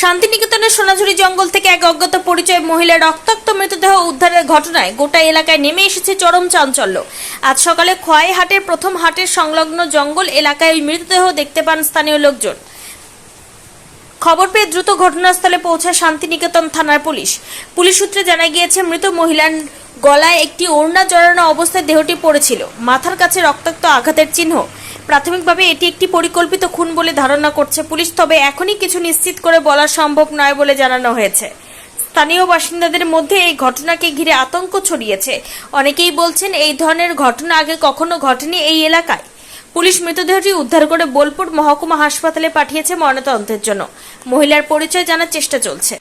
শান্তিনিকেতনের সোনাঝুরি জঙ্গল থেকে এক অজ্ঞাত পরিচয় মহিলার রক্তাক্ত মৃতদেহ উদ্ধারের ঘটনায় গোটা এলাকায় নেমে এসেছে চরম চাঞ্চল্য। আজ সকালে খোয়াইহাটের প্রথম হাটের সংলগ্ন জঙ্গল এলাকায় ওই মৃতদেহ দেখতে পান স্থানীয় লোকজন। খবর পেয়ে দ্রুত ঘটনাস্থলে পৌঁছায় শান্তিনিকেতন থানার পুলিশ। পুলিশ সূত্রে জানা গিয়েছে, মৃত মহিলার গলায় একটি ওড়না জড়ানো অবস্থায় দেহটি পড়েছিল। মাথার কাছে রক্তাক্ত আঘাতের চিহ্ন প্রাথমিকভাবে এটি একটি পরিকল্পিত খুন বলে ধারণা করছে পুলিশ, তবে এখনই কিছু নিশ্চিত করে বলা সম্ভব নয় বলে জানানো হয়েছে। স্থানীয় বাসিন্দাদের মধ্যে এই ঘটনাকে ঘিরে আতঙ্ক ছড়িয়েছে। অনেকেই বলছেন এই ধরনের ঘটনা আগে কখনো ঘটেনি এই এলাকায়। পুলিশ মৃতদেহটি উদ্ধার করে বোলপুর মহকুমা হাসপাতালে পাঠিয়েছে ময়নাতদন্তের জন্য। মহিলার পরিচয় জানার চেষ্টা চলছে।